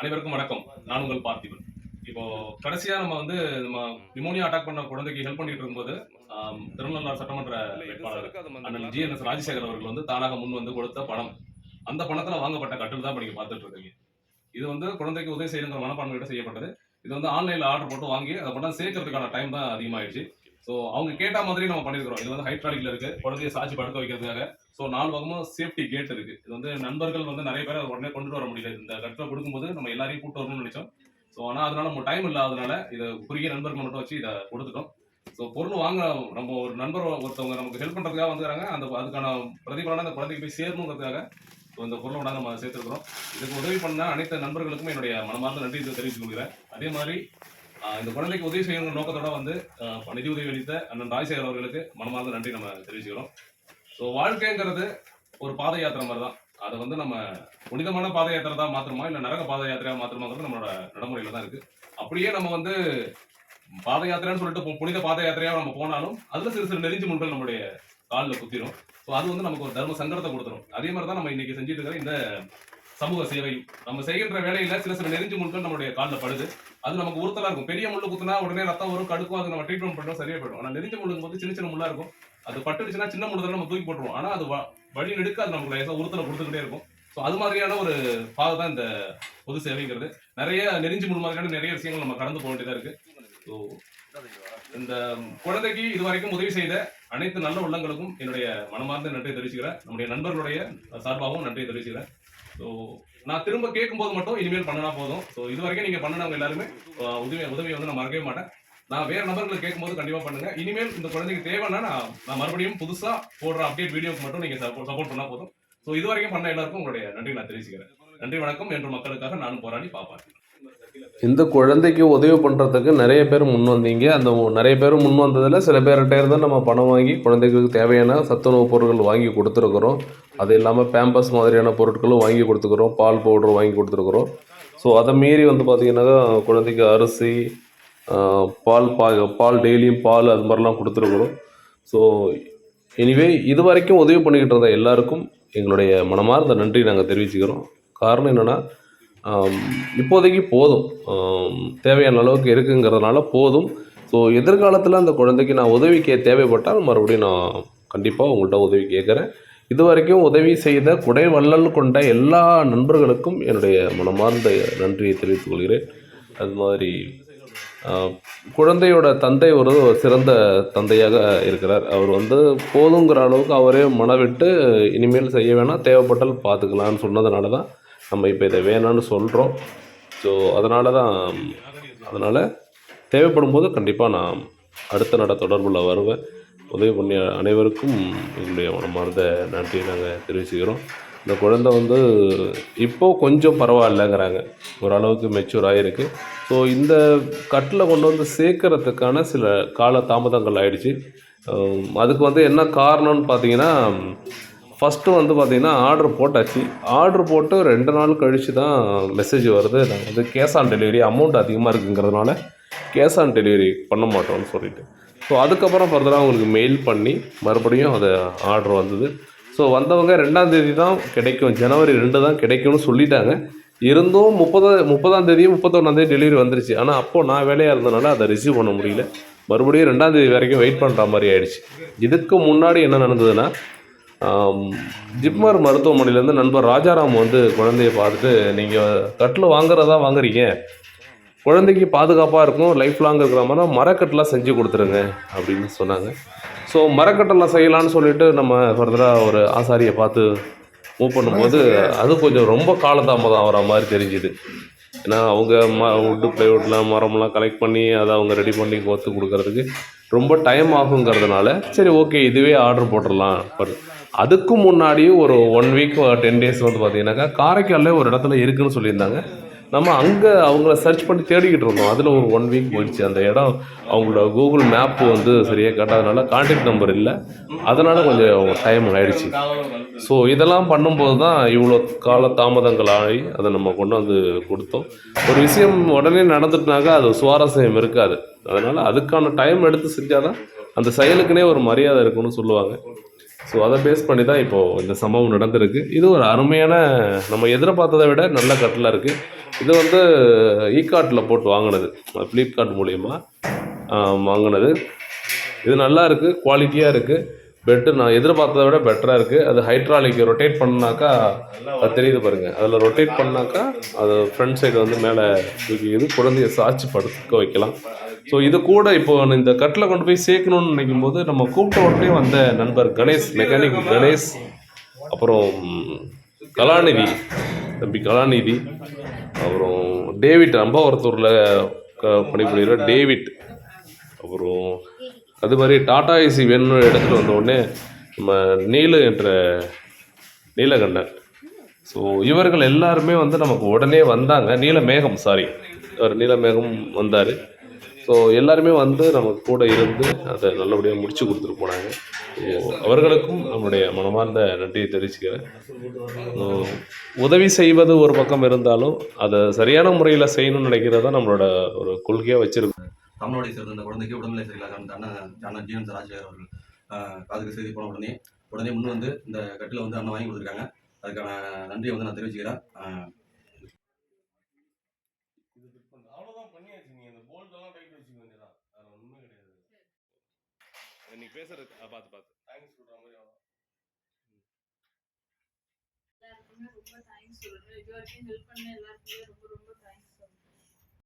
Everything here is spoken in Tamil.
அனைவருக்கும் வணக்கம். நான் உங்கள் பார்த்திபன். இப்போ கடைசியா நம்ம வந்து நம்ம நிமோனியா அட்டாக் பண்ண குழந்தைக்கு ஹெல்ப் பண்ணிட்டு இருக்கும்போது திருநள்ளாறு சட்டமன்ற வேட்பாளர் அண்ணன் ஜி என் எஸ் ராஜசேகர் அவர்கள் வந்து தானாக முன் வந்து கொடுத்த பணம். அந்த பணத்துல வாங்கப்பட்ட கட்டில் தான் இப்போ நீங்க பார்த்துட்டு இருக்கீங்க. இது வந்து குழந்தைக்கு உதவி செய்யணுங்கிற மனப்பான்மையோட செய்யப்பட்டது. இது வந்து ஆன்லைன்ல ஆர்டர் போட்டு வாங்கி அதை பணம் சேர்க்கறதுக்கான டைம் தான் அதிகமாயிடுச்சு. ஸோ அவங்க கேட்ட மாதிரி நம்ம பண்ணிருக்கிறோம். இது வந்து ஹைட்ராலிக்ல இருக்கு. குழந்தைய சாட்சி படுக்க வைக்கிறதுக்காக. ஸோ நாலு பக்கமும் சேஃப்டி கேட் இருக்கு. இது வந்து நண்பர்கள் வந்து நிறைய பேர் உடனே கொண்டு வர முடியல. இந்த கட்டில் கொடுக்கும்போது நம்ம எல்லாரையும் கூட்டு வரணும்னு நினைச்சோம். ஸோ ஆனால் அதனால நம்ம டைம் இல்லாதனால இதை குறுகிய நண்பர்கள் மட்டும் வச்சு இதை கொடுத்துட்டோம். ஸோ பொருள் வாங்க நம்ம ஒரு நண்பர் ஒருத்தவங்க நமக்கு ஹெல்ப் பண்ணுறதுக்காக வந்துக்கிறாங்க அந்த அதுக்கான பிரதிபலனை அந்த குழந்தைக்கு போய் சேரணுங்கிறதுக்காக ஸோ இந்த விட நம்ம சேர்த்துருக்குறோம். இதுக்கு உதவி பண்ண அனைத்து நண்பர்களுக்கும் என்னுடைய மனமார்ந்த நன்றி தெரிவித்துக் கொள்கிறேன். அதே மாதிரி இந்த குழந்தைக்கு உதவி செய்யணும் நோக்கத்தோட வந்து ஆஹ், நிதி உதவி அளித்த அண்ணன் ராஜசேகர் அவர்களுக்கு மனமார்ந்த நன்றி நம்ம தெரிவிச்சுக்கிறோம். ஸோ வாழ்க்கைங்கிறது ஒரு பாத யாத்திரை மாதிரி தான் அதை வந்து நம்ம புனிதமான பாத யாத்திரை தான் மாத்திரமா இல்லை நரக பாத யாத்திரையாக மாத்திரமாங்கிறது நம்மளோட நடைமுறையில் தான் இருக்கு. அப்படியே நம்ம வந்து பாத யாத்திரைன்னு சொல்லிட்டு புனித பாத யாத்திரையாக நம்ம போனாலும் அதில் சிறு சிறு நெறிஞ்சு முன்கள் நம்மளுடைய காலில் குத்திரும். ஸோ அது வந்து நமக்கு ஒரு தர்ம சங்கடத்தை கொடுத்துரும். அதே மாதிரி தான் நம்ம இன்னைக்கு செஞ்சுட்டு இருக்கிற இந்த சமூக சேவை. நம்ம செய்கின்ற வேலையில் சில சில நெறிஞ்சு முன்கள் நம்மளுடைய காலில் படுது. அது நமக்கு உறுத்தலா இருக்கும். பெரிய முள்ளு குத்துனா உடனே ரத்தம் வரும் கடுக்கும் அது நம்ம ட்ரீட்மெண்ட் பண்ணுறோம் சரியா போயிடும். ஆனால் நெறிஞ்ச முள்ளுங்க போது சின்ன சின்ன முள்ளா இருக்கும். அது பட்டுடுச்சுன்னா சின்ன முள்ளு நம்ம தூக்கி போட்டுருவோம். ஆனால் அது வழி எடுக்க அது நமக்கு லேசா உறுத்தலை கொடுத்துக்கிட்டே இருக்கும். ஸோ அது மாதிரியான ஒரு பாதை தான் இந்த பொது சேவைங்கிறது. நிறைய நெறிஞ்சு முள் மாதிரியான நிறைய விஷயங்கள் நம்ம கடந்து போக வேண்டியதாக இருக்கு. ஸோ இந்த குழந்தைக்கு இதுவரைக்கும் உதவி செய்த அனைத்து நல்ல உள்ளங்களுக்கும் என்னுடைய மனமார்ந்த நன்றியை தெரிவிச்சுக்கிறேன். நம்முடைய நண்பர்களுடைய சார்பாகவும் நன்றியை தெரிவிச்சுக்கிறேன். ஸோ நான் திரும்ப கேட்கும்போது மட்டும் இனிமேல் பண்ணனா போதும். ஸோ இது வரைக்கும் நீங்கள் பண்ணினவங்க எல்லாருமே உதவி உதவியை வந்து நான் மறக்கவே மாட்டேன். நான் வேற நபர்களை கேட்கும்போது கண்டிப்பாக பண்ணுங்க. இனிமேல் இந்த குழந்தைக்கு தேவைன்னா நான் நான் மறுபடியும் புதுசாக போடுற அப்டேட் வீடியோக்கு மட்டும் நீங்கள் சப்போர்ட் பண்ணால் போதும். ஸோ இது வரைக்கும் பண்ண எல்லாருக்கும் உங்களுடைய நன்றி நான் தெரிவிச்சுக்கிறேன். நன்றி வணக்கம். என்று மக்களுக்காக நானும் போராடி பார்ப்பேன் இந்த குழந்தைக்கு உதவி பண்ணுறதுக்கு நிறைய பேர் முன் வந்தீங்க. அந்த நிறைய பேர் முன் வந்ததில் சில பேர்கிட்ட இருந்து நம்ம பணம் வாங்கி குழந்தைகளுக்கு தேவையான சத்துணவு பொருட்கள் வாங்கி கொடுத்துருக்குறோம். அது இல்லாமல் பேம்பஸ் மாதிரியான பொருட்களும் வாங்கி கொடுத்துருக்குறோம். பால் பவுடர் வாங்கி கொடுத்துருக்குறோம். ஸோ அதை மீறி வந்து பார்த்திங்கனாக்கா குழந்தைக்கு அரிசி பால் பா பால் டெய்லியும் பால் அது மாதிரிலாம் கொடுத்துருக்குறோம். ஸோ எனிவே இது வரைக்கும் உதவி பண்ணிக்கிட்டு இருந்த எல்லாருக்கும் எங்களுடைய மனமார்ந்த நன்றி நாங்கள் தெரிவிச்சுக்கிறோம். காரணம் என்னென்னா இப்போதைக்கு போதும். தேவையான அளவுக்கு இருக்குங்கிறதுனால போதும். ஸோ எதிர்காலத்தில் அந்த குழந்தைக்கு நான் உதவி கே தேவைப்பட்டால் மறுபடியும் நான் கண்டிப்பாக உங்கள்கிட்ட உதவி கேட்குறேன் இது வரைக்கும் உதவி செய்த குடை வள்ளல் கொண்ட எல்லா நண்பர்களுக்கும் என்னுடைய மனமார்ந்த நன்றியை தெரிவித்துக் கொள்கிறேன். அது மாதிரி குழந்தையோட தந்தை ஒரு சிறந்த தந்தையாக இருக்கிறார். அவர் வந்து போதுங்கிற அளவுக்கு அவரே மனவிட்டு இனிமேல் செய்ய வேணாம் தேவைப்பட்டால் பார்த்துக்கலான்னு சொன்னதுனால தான் நம்ம இப்போ இதை வேணாம்னு சொல்கிறோம் ஸோ அதனால தான் அதனால் தேவைப்படும் போது கண்டிப்பாக நான் அடுத்த நட தொடர்பில் வருவேன். உதவி பண்ணிய அனைவருக்கும் எங்களுடைய மனமார்ந்த நன்றியை நாங்கள் தெரிவிச்சுக்கிறோம். இந்த குழந்தை வந்து இப்போது கொஞ்சம் பரவாயில்லைங்கிறாங்க. ஓரளவுக்கு மெச்சூர் ஆகிருக்கு ஸோ இந்த கட்டில் கொண்டு வந்து சேர்க்கறதுக்கான சில கால தாமதங்கள் ஆயிடுச்சு அதுக்கு வந்து என்ன காரணம்னு பார்த்தீங்கன்னா ஃபஸ்ட்டு வந்து பார்த்திங்கன்னா ஆர்டர் போட்டாச்சு. ஆர்டர் போட்டு ரெண்டு நாள் கழித்து தான் மெசேஜ் வருது. நாங்கள் வந்து கேஷ் ஆன் டெலிவரி அமௌண்ட் அதிகமாக இருக்குங்கிறதுனால கேஷ் ஆன் டெலிவரி பண்ண மாட்டோம்னு சொல்லிட்டு. ஸோ அதுக்கப்புறம் ஃபர்தராக அவங்களுக்கு மெயில் பண்ணி மறுபடியும் அது ஆர்டர் வந்தது. ஸோ வந்தவங்க ரெண்டாம் தேதி தான் கிடைக்கும். ஜனவரி ரெண்டு தான் கிடைக்கும்னு சொல்லிட்டாங்க. இருந்தும் முப்பதா முப்பதாம் தேதியும் முப்பத்தொன்னாம் தேதி டெலிவரி வந்துருச்சு. ஆனால் அப்போது நான் வேலையாக இருந்தனால அதை ரிசீவ் பண்ண முடியல. மறுபடியும் ரெண்டாம் தேதி வரைக்கும் வெயிட் பண்ணுற மாதிரி ஆயிடுச்சு. இதுக்கு முன்னாடி என்ன நடந்ததுன்னா ஜிப்மர் மருத்துவமனையிலேருந்து நண்பர் ராஜாராம் வந்து குழந்தைய பார்த்துட்டு நீங்கள் கட்டில் வாங்குறதா வாங்குறீங்க. குழந்தைக்கு பாதுகாப்பாக இருக்கும் லைஃப் லாங் இருக்கிற மாதிரி மரக்கட்டெலாம் செஞ்சு கொடுத்துருங்க அப்படின்னு சொன்னாங்க. ஸோ மரக்கட்டெல்லாம் செய்யலான்னு சொல்லிட்டு நம்ம ஃபர்தராக ஒரு ஆசாரியை பார்த்து மூவ் பண்ணும்போது அது கொஞ்சம் ரொம்ப காலதாமதம் ஆகிற மாதிரி தெரிஞ்சுது. ஏன்னா அவங்க ம வுட்டு ப்ளைவுட்லாம் மரம்லாம் கலெக்ட் பண்ணி அதை அவங்க ரெடி பண்ணி கோத்து கொடுக்கறதுக்கு ரொம்ப டைம் ஆகுங்கிறதுனால சரி ஓகே இதுவே ஆர்டர் போட்டுடலாம். அதுக்கும் முன்னாடியும் ஒரு ஒன் வீக் டென் டேஸ் வந்து பார்த்தீங்கன்னாக்கா காரைக்காலில் ஒரு இடத்துல இருக்குன்னு சொல்லியிருந்தாங்க. நம்ம அங்கே அவங்கள சர்ச் பண்ணி தேடிக்கிட்டு இருந்தோம். அதில் ஒரு ஒன் வீக் போயிடுச்சு. அந்த இடம் அவங்களோட கூகுள் மேப் வந்து சரியாக காட்டாதனால கான்டாக்ட் நம்பர் இல்லை. அதனால் கொஞ்சம் டைம் ஆகிடுச்சு ஸோ இதெல்லாம் பண்ணும்போது தான் இவ்வளோ கால தாமதங்கள் ஆகி அதை நம்ம கொண்டு வந்து கொடுத்தோம். ஒரு விஷயம் உடனே நடந்துட்டுனாக்கா அது சுவாரஸ்யம் இருக்காது. அதனால் அதுக்கான டைம் எடுத்து செஞ்சால் தான் அந்த செயலுக்குனே ஒரு மரியாதை இருக்குன்னு சொல்லுவாங்க. ஸோ அதை பேஸ் பண்ணி தான் இப்போது இந்த சம்பவம் நடந்திருக்கு. இது ஒரு அருமையான நம்ம எதிர்பார்த்ததை விட நல்ல கட்டிலாக இருக்குது இது வந்து ஈகார்ட்டில் போட்டு வாங்கினது. ஃப்ளிப்கார்ட் மூலயமா வாங்கினது. இது நல்லா இருக்குது குவாலிட்டியாக இருக்குது பெட்டு நான் எதிர்பார்த்ததை விட பெட்டராக இருக்குது அது ஹைட்ராலிக் ரொட்டேட் பண்ணாக்கா அது தெரியுது பாருங்கள் அதில் ரொட்டேட் பண்ணாக்கா அது ஃப்ரண்ட் சைடு வந்து மேலே தூக்கிக்குது. குழந்தைய சாட்சி படுக்க வைக்கலாம். ஸோ இது கூட இப்போ இந்த கட்டில் கொண்டு போய் சேர்க்கணும்னு நினைக்கும் போது நம்ம கூப்பிட்ட உடனே வந்த நண்பர் கணேஷ் மெக்கானிக் கணேஷ் அப்புறம் கலாநிதி தம்பி கலாநிதி அப்புறம் டேவிட் அம்பாவரத்தூரில் க பணிபுரிகிற டேவிட் அப்புறம் அது மாதிரி டாடா ஏசி வேணும்னு எடுத்துகிட்டு வந்த உடனே நம்ம நீலு என்ற நீலகண்டன் ஸோ இவர்கள் எல்லாருமே வந்து நமக்கு உடனே வந்தாங்க. நீலமேகம் சாரி அவர் நீலமேகம் வந்தார். ஸோ எல்லாருமே வந்து நமக்கு கூட இருந்து அதை நல்லபடியாக முடிச்சு கொடுத்துட்டு போனாங்க. ஸோ அவர்களுக்கும் நம்முடைய மனமார்ந்த நன்றியை தெரிவிச்சுக்கிறேன். உதவி செய்வது ஒரு பக்கம் இருந்தாலும் அதை சரியான முறையில் செய்யணும்னு நினைக்கிறதா நம்மளோட ஒரு கொள்கையாக வச்சுருக்கோம். தமிழோடைய சேர்ந்த இந்த குழந்தைக்கு உடல்நிலை சரியில்லாத அண்ணன் ஜீவன் ராஜசேகர் அவர்கள் காதுக்கு செய்தி போன உடனே உடனே முன் வந்து இந்த கட்டில வந்து அண்ணன் வாங்கி கொடுத்துருக்காங்க. அதுக்கான நன்றியை வந்து நான் தெரிவிச்சுக்கிறேன். நீ பேசுறது பார்த்து பார்த்து தேங்க்ஸ் சொல்கிற மாதிரி எல்லாருக்குமே ரொம்ப தேங்க்ஸ் சொல்றேன் இது வரைக்கும் ஹெல்ப் பண்ண எல்லாருக்குமே ரொம்ப ரொம்ப தேங்க்ஸ்